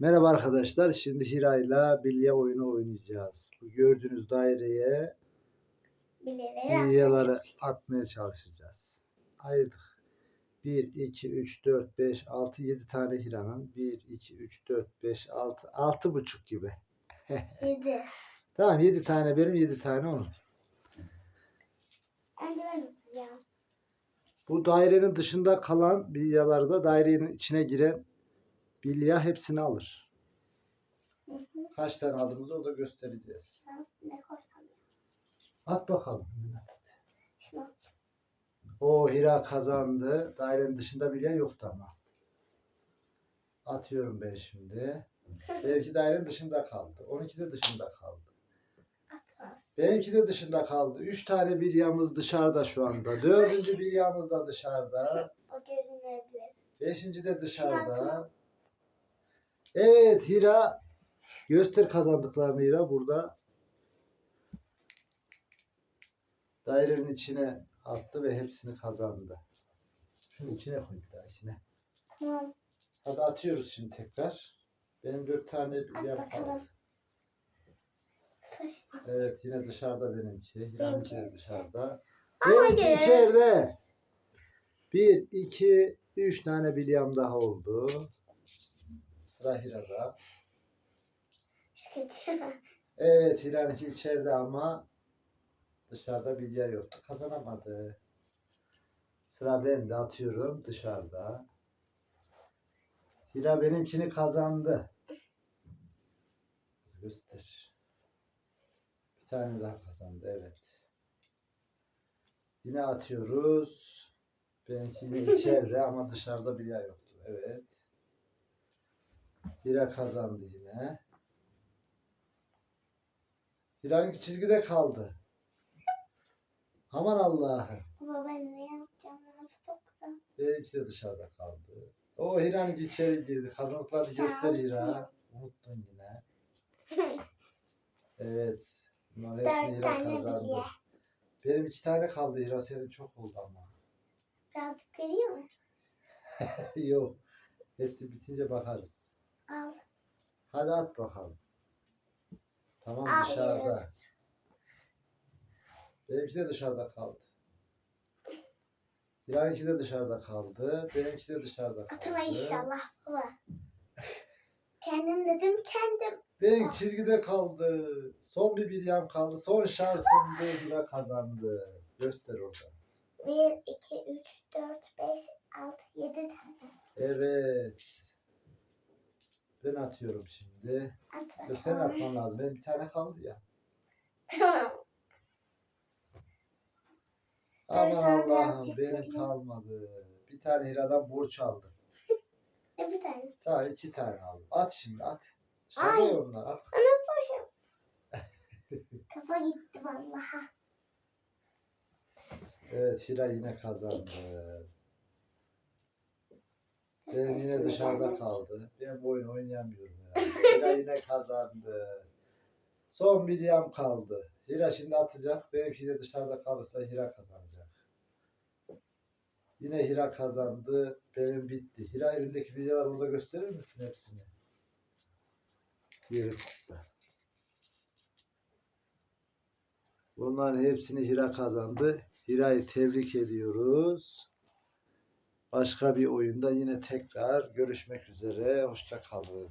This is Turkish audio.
Merhaba arkadaşlar. Şimdi Hira'yla bilye oyunu oynayacağız. Bu gördüğünüz daireye Bilyeleri atmaya çalışacağız. Ayırdık. 1, 2, 3, 4, 5, 6, 7 tane Hira'nın. 1, 2, 3, 4, 5, 6, 6 buçuk gibi. Yedi. Tamam 7 tane benim 7 tane onun. Bu dairenin dışında kalan bilyaları da dairenin içine giren bilya hepsini alır. Hı hı. Kaç tane aldığımızı orada göstereceğiz. Ne koysam. At bakalım. O Hira kazandı. Dairenin dışında bilye yoktu ama. Atıyorum ben şimdi. Benimki dairenin dışında kaldı. 12 de dışında kaldı. Benimki de dışında kaldı. 3 tane bilyamız dışarıda şu anda. Dördüncü bilyamız da dışarıda. Beşinci de dışarıda. Evet Hira. Göster kazandıklarını Hira burada. Dairenin içine attı ve hepsini kazandı. Şunu içine koy bir daha içine. Tamam. Hadi atıyoruz şimdi tekrar. Benim dört tane bakalım. kaldı. Evet yine dışarıda benimki. Hira'nınki de dışarıda. Benimki içeride. Bir, iki, üç tane bilyam daha oldu. Sıra Hira'da. Evet Hira'nınki içeride ama dışarıda bilye yoktu. Kazanamadı. Sıra bende atıyorum dışarıda. Hira benimkini kazandı. Göster. Bir tane daha kazandı evet. Yine atıyoruz. Benimki yine içeride ama dışarıda bilye yoktu. Evet. Hira kazandı yine. Hira'nınki çizgide kaldı. Aman Allah'ım. Baba ben ne yapacağım? Yapacağım? Çok güzel. Benimki de dışarıda kaldı. O Hira'nınki içeri girdi. Kazandıklarını göster Hira. Unuttun yine. Evet. Bunların hepsini Dört Hira tane kazandı. bilye. Benim iki tane kaldı Hira. Senin çok oldu ama. Birazcık veriyor mu? Yok. Hepsi bitince bakarız. Al. Hadi at bakalım. Tamam Al, dışarıda. yiyoruz. Benimki de dışarıda kaldı. Hira'nınki de dışarıda kaldı. Benimki de dışarıda kaldı. Atma inşallah baba. Kendim dedim kendim. Benim çizgide kaldı. Son bir bilyam kaldı. Son şansım Hira kazandı. Göster orada. 1, 2, 3, 4, 5, 6, 7 tane. Evet. Ben atıyorum şimdi. At Sen bakalım. atman lazım. Benim bir tane kaldı ya. Tamam. Aman Allah'ım benim vereyim. kalmadı. Bir tane Hira'dan borç aldım. Ne bir tane? Tamam iki tane aldım. At şimdi at. Dışarıda Ay. ya onlar. At. Kafa gitti vallahi. Evet Hira yine kazandı. Benim yine dışarıda kaldı. Ben bu oyunu oynayamıyorum herhalde. Hira yine kazandı. Son bir yam kaldı. Hira şimdi atacak. Benimki de dışarıda kalırsa Hira kazanacak. Yine Hira kazandı. Benim bitti. Hira elindeki bilyeler burada gösterir misin hepsini? Yürü. Bunların hepsini Hira kazandı. Hira'yı tebrik ediyoruz. Başka bir oyunda yine tekrar görüşmek üzere. Hoşça kalın.